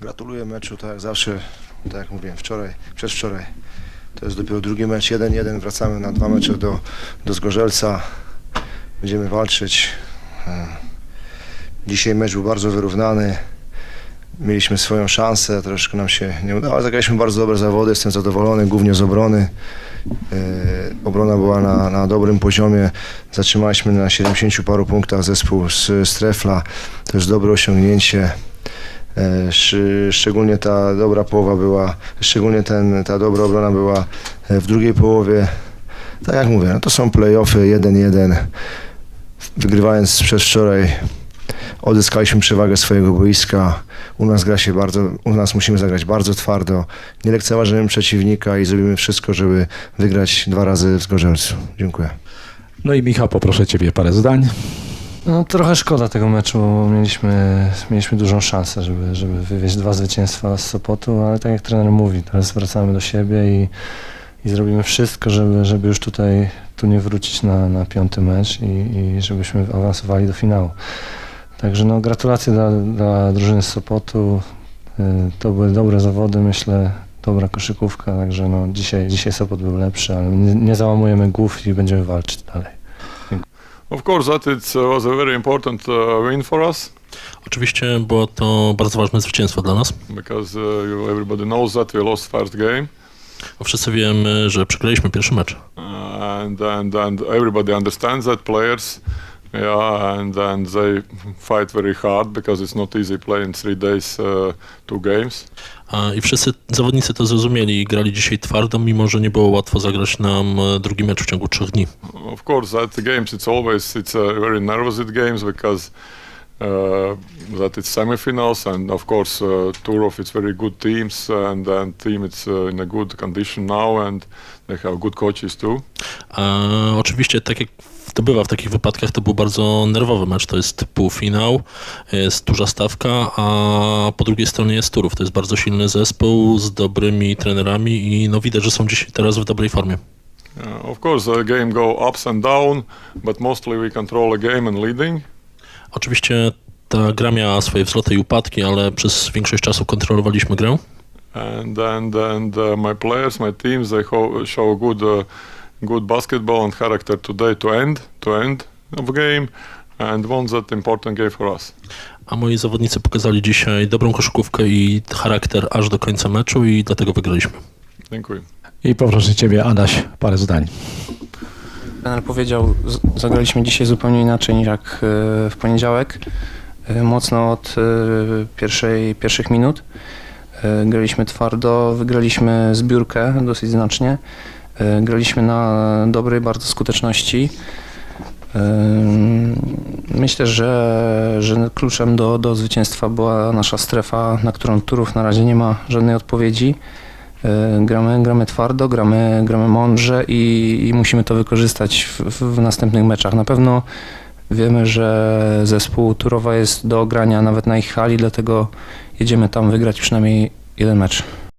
Gratuluję meczu, tak jak zawsze, tak jak mówiłem wczoraj, przedwczoraj. To jest dopiero drugi mecz, 1-1, wracamy na dwa mecze do, do Zgorzelca. Będziemy walczyć. E, Dzisiaj mecz był bardzo wyrównany. Mieliśmy swoją szansę, troszkę nam się nie udało. Zagraliśmy bardzo dobre zawody, jestem zadowolony, głównie z obrony. E, Obrona była na, na dobrym poziomie. Zatrzymaliśmy na 70 paru punktach zespół z Strefla. To jest dobre osiągnięcie. E, Szczególnie ta dobra połowa była, szczególnie ten, ta dobra obrona była e, w drugiej połowie. Tak jak mówię, no to są play-offy 1-1. Wygrywając przez wczoraj odzyskaliśmy przewagę swojego boiska. U nas gra się bardzo, u nas musimy zagrać bardzo twardo. Nie lekceważymy przeciwnika i zrobimy wszystko, żeby wygrać dwa razy w Zgorzelcu. Dziękuję. No i Michał, poproszę Ciebie parę zdań. No trochę szkoda tego meczu, bo mieliśmy, mieliśmy dużą szansę, żeby, żeby wywieźć dwa zwycięstwa z Sopotu, ale tak jak trener mówi, teraz wracamy do siebie i, i zrobimy wszystko, żeby, żeby już tutaj tu nie wrócić na, na piąty mecz i, i żebyśmy awansowali do finału. Także no gratulacje dla, dla drużyny z Sopotu. Y, To były dobre zawody, myślę, dobra koszykówka, także no dzisiaj, dzisiaj Sopot był lepszy, ale nie, nie załamujemy głów i będziemy walczyć dalej. Of course, that it uh, was a very important uh, win for us Oczywiście było to bardzo ważne zwycięstwo dla nas. because uh, everybody knows that we lost first game, Bo wszyscy wiemy, że przegraliśmy pierwszy mecz. and and and everybody understands that players, yeah, and and they fight very hard because it's not easy playing three days, uh, two games. A, I wszyscy zawodnicy to zrozumieli i grali dzisiaj twardo, mimo że nie było łatwo zagrać nam e, drugi mecz w ciągu trzech dni. Of course, that games it's always it's uh, very nervous it games because. Uh, that it's semifinals and of course uh, Turov it's very good teams and and team it's uh, in a good condition now and they have good coaches too. A, oczywiście, tak jak to bywa w takich wypadkach, to był bardzo nerwowy mecz. To jest półfinał, jest duża stawka, a po drugiej stronie jest Turów. To jest bardzo silny zespół z dobrymi trenerami i no widać, że są dzisiaj teraz w dobrej formie. Uh, of course, the game go ups and down, but mostly we control the game and leading. Oczywiście ta gra miała swoje wzloty i upadki, ale przez większość czasu kontrolowaliśmy grę. And and and uh, my players, my teams, they ho- show good uh, good basketball and character today to end to end of game, and won that important game for us. A moi zawodnicy pokazali dzisiaj dobrą koszykówkę i charakter aż do końca meczu i dlatego wygraliśmy. Dziękuję. I poproszę Ciebie, Adaś, parę zdań. Trener powiedział, zagraliśmy dzisiaj zupełnie inaczej niż jak e, w poniedziałek. E, Mocno od e, pierwszej, pierwszych minut. Graliśmy twardo, wygraliśmy zbiórkę dosyć znacznie. E, Graliśmy na dobrej bardzo skuteczności. E, Myślę, że, że kluczem do, do zwycięstwa była nasza strefa, na którą Turów na razie nie ma żadnej odpowiedzi. E, Gramy, gramy twardo, gramy, gramy mądrze i, i musimy to wykorzystać w, w, następnych meczach. Na pewno wiemy, że zespół Turowa jest do grania nawet na ich hali, dlatego jedziemy tam wygrać przynajmniej jeden mecz.